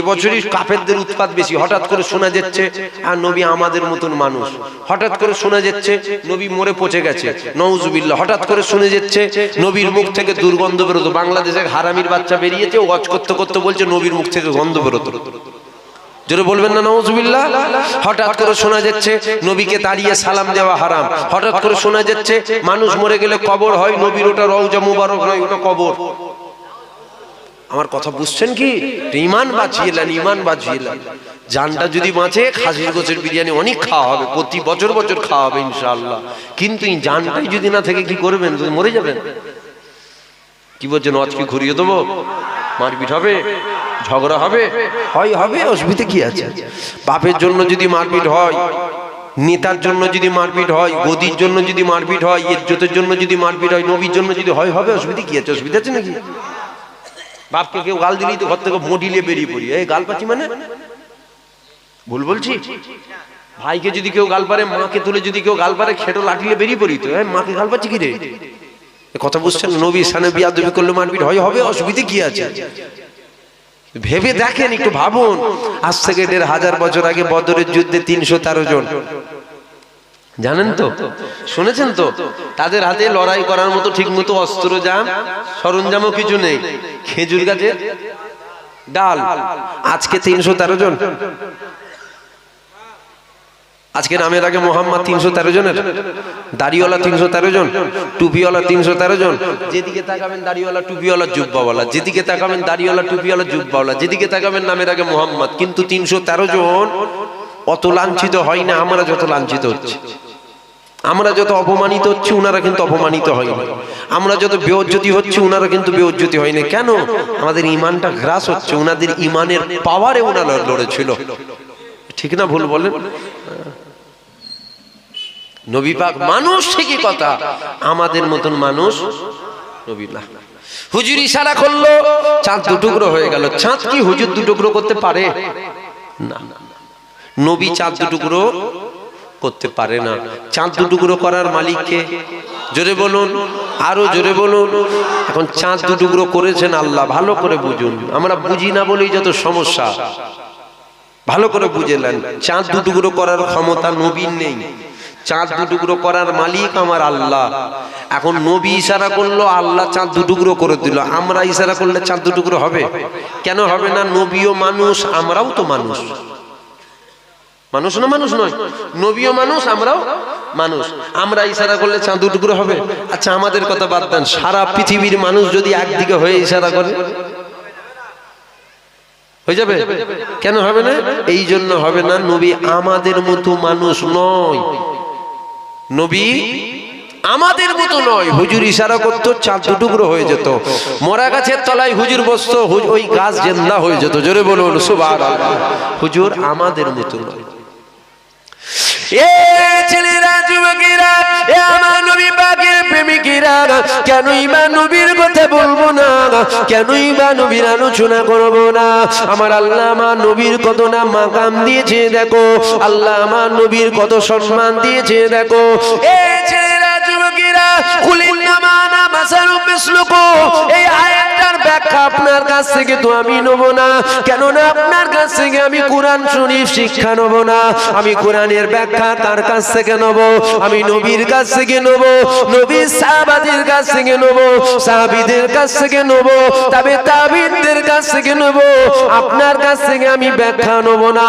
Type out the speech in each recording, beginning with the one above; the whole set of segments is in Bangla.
এবছরই কাফেরদের উৎপাত বেশি। হঠাৎ করে শোনা যাচ্ছে আর নবী আমাদের মতন মানুষ। হঠাৎ করে শোনা যাচ্ছে নবী মরে পচে গেছে। নওজুবিল্লাহ হঠাৎ করে শুনে যাচ্ছে নবীর মুখ থেকে দুর্গন্ধ বেরোতো। বাংলাদেশে হারামির বাচ্চা বেরিয়েছে ওয়াজ করতে করতে বলছে নবীর মুখ থেকে গন্ধ বেরোতো। জোরে বলবেন না নওজুবিল্লাহ হঠাৎ করে শোনা যাচ্ছে নবীকে দাঁড়িয়ে সালাম দেওয়া হারাম। হঠাৎ করে শোনা যাচ্ছে মানুষ মরে গেলে কবর হয় নবীর ওটা রওজা মুবারক নয় ওটা কবর। আমার কথা বুঝছেন কি? ইমান বাঁচিয়ে নেন ইমান বাঁচিয়ে নেন। জানটা যদি বাঁচে, খাসির গোছের বিরিয়ানি অনেক খাওয়া হবে, প্রতি বছর বছর খাওয়া হবে ইনশাআল্লাহ। কিন্তু এই জানটাই যদি না থেকে কি করবেন? মরে যাবেন? কি বলছেন আজকে ঘুরিয়ে দেবো? মারপিট হবে? ঝগড়া হবে? হয়, হবে, অসুবিধে কি আছে? বাপের জন্য যদি মারপিট হয়, নেতার জন্য যদি মারপিট হয়, গদির জন্য যদি মারপিট হয়, ইজ্জতের জন্য যদি মারপিট হয়, নবীর জন্য যদি হয়, হবে, অসুবিধা কি আছে? অসুবিধা আছে নাকি? বাপকে কেউ গাল দিলেই তো ঘর থেকে মোটিলে বেরিয়ে পড়ি। এই গাল পাচ্ছি মানে? ভুল বলছি? ভাইকে যদি কেউ গাল পারে, মাকে তুলে যদি কেউ গাল পারে, খেটো লাঠিলে বেরিয়ে পড়ি তো। এই মাকে গাল পাচ্ছি কি রে? কথা বুঝছেন? নবী সানে বিয়াদবি করলে মারপিট হয়? হবে? অসুবিধে কি আছে? ভেবে দেখেন, একটু ভাবুন। আজ থেকে দেড় হাজার বছর আগে বদরের যুদ্ধে তিনশো তেরো জন জানেন তো? শুনেছেন তো? তাদের হাতে লড়াই করার মতো ঠিক মতো অস্ত্র যান সরঞ্জামও কিছু নেই। খেজুর গাছের ডাল। আজকে তিনশো তেরো জন। আজকে নামের আগে মোহাম্মদ তিনশো তেরো জনের দাড়িওয়ালা তিনশো তেরো জন টুপিওয়ালা তিনশো তেরো জন। যেদিকে তাকাবেন দাড়িওয়ালা টুপিওয়ালা জুব্বাওয়ালা যেদিকে তাকাবেন দাড়িওয়ালা টুপিওয়ালা জুব্বাওয়ালা যেদিকে তাকাবেন নামের আগে মোহাম্মদ। কিন্তু তিনশো তেরো জন অত লাঞ্ছিত হয় না আমরা যত লাঞ্ছিত হচ্ছে। আমরা যত অপমানিত হচ্ছি ওনারা কিন্তু অপমানিত হয়নি আমরা যত বেউজ্জতি হচ্ছি ওনারা কিন্তু বেউজ্জতি হয়নি কেন? আমাদের ইমানটা গ্রাস হচ্ছে ওনাদের ইমানের পাওয়ারে ওনারা লড়েছিল। ঠিক না ভুল বলেন? নবী পাক মানুষ ঠিকই কথা। আমাদের মতন মানুষ নবী না। হুজুর ইশারা করল, চাঁদ দুটুকরো হয়ে গেল। চাঁদ কি হুজুর দুটুকরো করতে পারে? না। নবী চাঁদ দুটুকরো করতে পারে না। চাঁদ দুটুকরো করার মালিককে। জোরে বলুন আরও জোরে বলুন। এখন চাঁদ দুটুকরো করেছেন আল্লাহ ভালো করে বুঝুন। আমরা বুঝি না বলেই যত সমস্যা। ভালো করে বুঝেলেন চাঁদ দুটুকরো করার ক্ষমতা নবীর নেই। চাঁদ দুটুকরো করার মালিক আমার আল্লাহ। এখন নবী ইশারা করল আল্লাহ চাঁদ দুটুকরো করে দিল। আমরা ইশারা করলে চাঁদ দুটুকরো হবে? কেন হবে না? নবীও মানুষ। আমরাও তো মানুষ। মানুষ না মানুষ নয়। নবীও মানুষ, আমরাও মানুষ। আমরা ইশারা করলে চাঁদ দুটুকরো হবে। আচ্ছা আমাদের কথা বাদ দেন। সারা পৃথিবীর মানুষ যদি একদিকে হয়ে ইশারা করে, হয়ে যাবে? কেন হবে না? এই জন্য হবে না, নবী আমাদের মতো মানুষ নয়। নবী আমাদের মতো নয়। হুজুর ইশারা করতো চার টুকরো হয়ে যেত। মরা গাছের তলায় হুজুর বসতো ওই গাছ জেন্দা হয়ে যেত। জোরে বলুন সুবাহ হুজুর আমাদের মতো নয়। এ ছেলেরা যুবকেরা এ আমার নবী পাকের প্রেমিকেরা কেনই বা নবীর কথা বলব না? কেনই বা নবীর আলোচনা করব না? আমার আল্লাহ আমার নবীর কত না মাকাম দিয়েছে দেখো। আল্লাহ আমার নবীর কত সম্মান দিয়েছে দেখো। এ ছেলেরা আপনার কাছ থেকে আমি ব্যাখ্যা তার নবীর কাছ থেকে নেব নবীর সাহাবাদের কাছ থেকে নেব, সাহাবীদের কাছ থেকে নেব, তবে তাবিদদের কাছ থেকে নেব। আপনার কাছ থেকে আমি ব্যাখ্যা নেব না।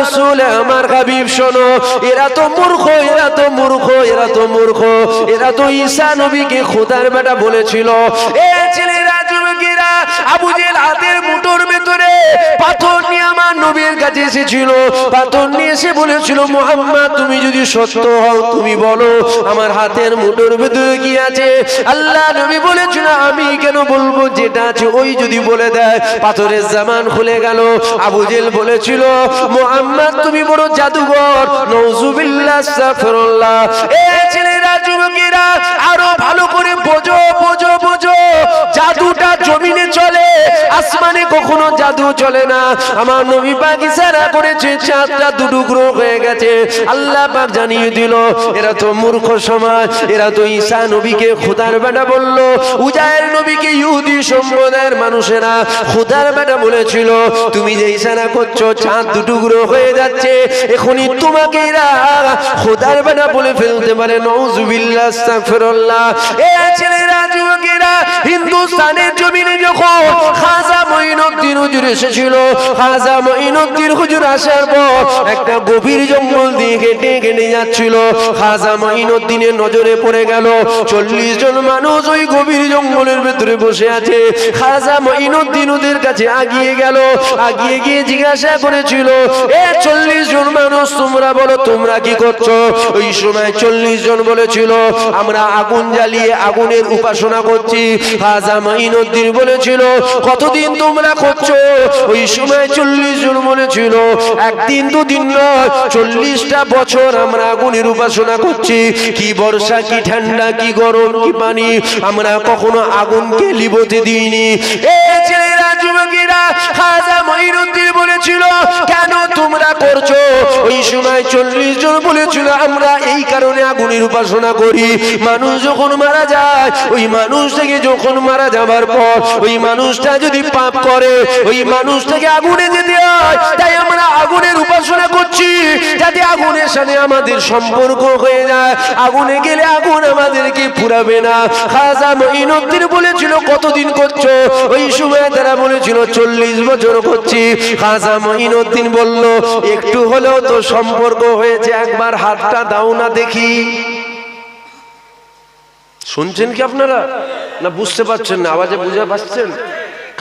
রসুল, আমার হাবিব, শোনো, এরা তো মূর্খ, এরা তো মূর্খ, এরা তো মূর্খ। এরা তো ঈসা নবীকে খোদার বেটা বলেছিল। এ ছেলেরা, যুবকেরা, আবু জেল হাতের মুঠোর ভেতরে পাথর কাছে এসেছিল, পাথর নিয়ে এসে বলেছিল, মোহাম্মদ, তুমি যদি সত্য হও, তুমি বলো, আমার হাতের মুঠোর ভেতরে কি আছে? আল্লাহ নবী বলেছিল, আমি কেন বলব যেটা আছে, ওই যদি বলে দেয়। পাথরের জামান খুলে গেল। আবু জেল বলেছিল, মোহাম্মদ, তুমি বড় জাদুঘর। নৌজুবিল্লাহ আস্তাগফিরুল্লাহ। এ ছেলেরা, যুবকেরা, আরও ভালো করে বোঝো বোঝো বোঝো। জাদুটা জমিনে চলে আসমানে কখনো জাদু চলে না। আমার নবী পাক ইশারা করেছে, চাঁদটা দুটুকরো হয়ে গেছে। আল্লাহ পাক জানিয়ে দিল, এরা তো মূর্খ সমাজ, এরা তো ঈসা নবীকে খোদার বেটা বলল। উজায়ের নবীকে ইহুদি সম্প্রদায়ের মানুষেরা খোদার বেটা বলেছিল, তুমি যে ইশারা করছ, চাঁদ দুটুকরো হয়ে যাচ্ছে, এখনই তোমাকে এরা খোদার বেটা বলে ফেলতে পারে। নওজুবিল্লাহ আস্তাগফিরুল্লাহ। এ ছেলেরা, যুবকেরা, হিন্দুস্তানের জমিনে যখন খাজা মঈনুদ্দিন হুজুর এসেছিল। খাজা মঈনুদ্দিন হুজুর আসার পর একটা গভীর জঙ্গল দিয়ে হেঁটে হেঁটে যাচ্ছিল। খাজা মঈনুদ্দিনের নজরে পড়ে গেল, চল্লিশ জন মানুষ ওই গভীর জঙ্গলের ভেতরে বসে আছে। খাজা মঈনুদ্দিন ওদের কাছে আগিয়ে গেল, আগিয়ে গিয়ে জিজ্ঞাসা করেছিল, এ চল্লিশ জন মানুষ তোমরা বলো, তোমরা কি করছ? ওই সময় চল্লিশ জন বলেছিল, আমরা আগুন জ্বালিয়ে আগুনের উপাসনা করছি। খাজা মাইনুদ্দিন বলেছিল কতদিন তোমরা করছ? ওই সময় চল্লিশ জন মনে ছিল। একদিন দুদিন নয়, চল্লিশটা বছর আমরা আগুনের উপাসনা করছি। কি বর্ষা, কি ঠান্ডা, কি গরম, কি পানি, আমরা কখনো আগুনকে লিবতে দিইনি। এ ছেলেরা, যুবকেরা খাজা মাইনুদ্দিন বলেছিল কেন তোমরা করছ ওই সময় চল্লিশ জন বলেছিল, আমরা এই কারণে আগুনের উপাসনা করি। মানুষ যখন মারা যায়, ওই মানুষ থেকে যখন মারা যাবার পর, ওই মানুষটা যদি পাপ করে, ওই মানুষটাকে আগুনে যেতে হয়। তাই আমরা উপাসনা করছি যাতে আগুনের সাথে আমাদের সম্পর্ক হয়ে যায়। আগুনে গেলে আগুন আমাদেরকে পুরাবে না। খাজা মঈনুদ্দিন বলেছিল, কতদিন করছ? ওই সময় তারা বলেছিল, চল্লিশ বছর করছি। খাজা মঈনুদ্দিন বলল, একটু হলেও তো সম্পর্ক হয়েছে, একবার হাতটা দাও না দেখি। শুনছেন কি আপনারা? না বুঝতে পারছেন না, আওয়াজে বুঝে পাচ্ছেন?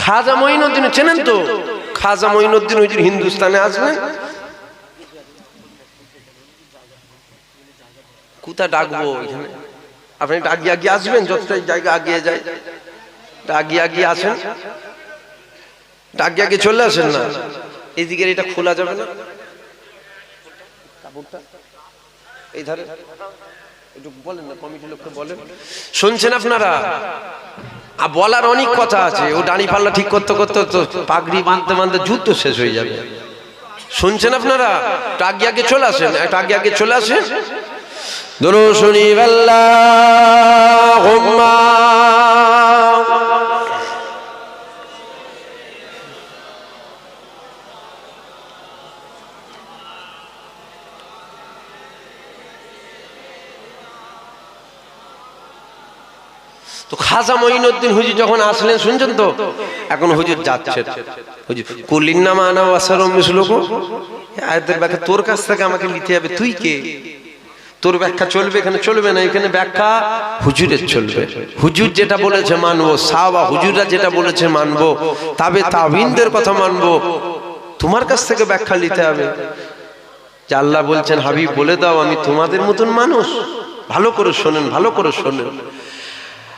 খাজা মঈনুদ্দিন চেনেন তো? খাজা মঈনুদ্দিন হুজুর হিন্দুস্তানে আসবেন? কোথায় ডাকবো এখানে। আপনি আগে আগিয়ে আসবেন, যতটাই জায়গা আগিয়ে যায়। আগিয়ে আগিয়ে আসেন। আগিয়ে আগিয়ে চলে আসেন না। এইদিকে এটা খোলা যাবে না। এই ধারে? একটু বলেন না কমিটির লোককে বলেন। শুনছেন আপনারা? আর বলার অনেক কথা আছে। ও দাঁড়ি পাল্লা ঠিক করতে করতে তো পাগড়ি বাঁধতে বাঁধতে যুদ্ধ শেষ হয়ে যাবে। শুনছেন আপনারা? আগে আগে চলে আসেন। আগে আগে চলে আসেন। ধরো শুনি তো খাজা মঈনুদ্দিন হুজুর যখন আসলেন, শুনছেন তো? এখন হুজুর যাচ্ছে। হুজুর কুলিন্না মানা ওয়াসারম মিসলুকু আয়াতের ব্যাখ্যা তোর কাছ থেকে আমাকে নিতে হবে, তুই কে? তোর ব্যাখ্যা চলবে, এখানে চলবে না, এখানে ব্যাখ্যা হুজুরের চলবে। হুজুর যেটা বলেছে মানবো, সাহাবা হুজুররা যেটা বলেছে মানবো, তবে তাবিনদের কথা মানবো, তোমার কাছ থেকে ব্যাখ্যা নিতে হবে। যে আল্লাহ বলছেন, হাবিব বলে দাও, আমি তোমাদের মতন মানুষ। ভালো করে শোনেন, ভালো করে শোনেন।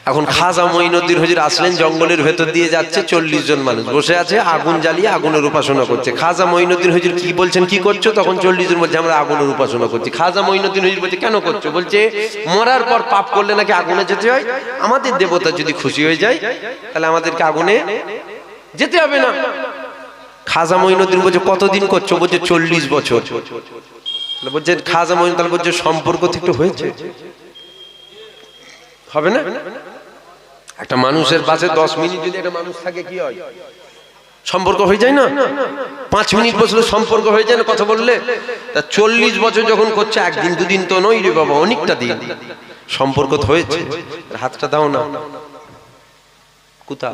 এখন খাজা মঈনুদ্দিন হুজুর আসলেন জঙ্গলের ভেতর দিয়ে যাচ্ছে চল্লিশ জন মানুষ। বসে আছে আগুন জ্বালিয়ে আগুনের উপাসনা করছে। খাজা মঈনুদ্দিন হুজুর কি বলছেন কি করছ? তখন চল্লিশ জন বলছে আমরা আগুনের উপাসনা করছি। খাজা মঈনুদ্দিন হুজুর বলছে কেন করছ? বলছে মরার পর পাপ করলে নাকি আগুনে যেতে হয়? আমাদের দেবতা যদি খুশি হয়ে যায় তাহলে আমাদেরকে আগুনে যেতে হবে না। খাজা মঈনুদ্দিন বলছে কতদিন করছ? বলছে চল্লিশ বছর। বলছে খাজা মঈন তাহলে বলছে সম্পর্ক তো একটু হয়েছে। হবে না? একটা মানুষের পাশে দশ মিনিট যদি একটা মানুষ থাকে কি হয়? সম্পর্ক হয়ে যায় না? পাঁচ মিনিট বসলে সম্পর্ক হয়ে যায় না কথা বললে? তা চল্লিশ বছর যখন করছে একদিন দুদিন তো নই রে বাবা অনেকটা দিন। সম্পর্ক হয়েছে। হাতটা দাও না। কোথা?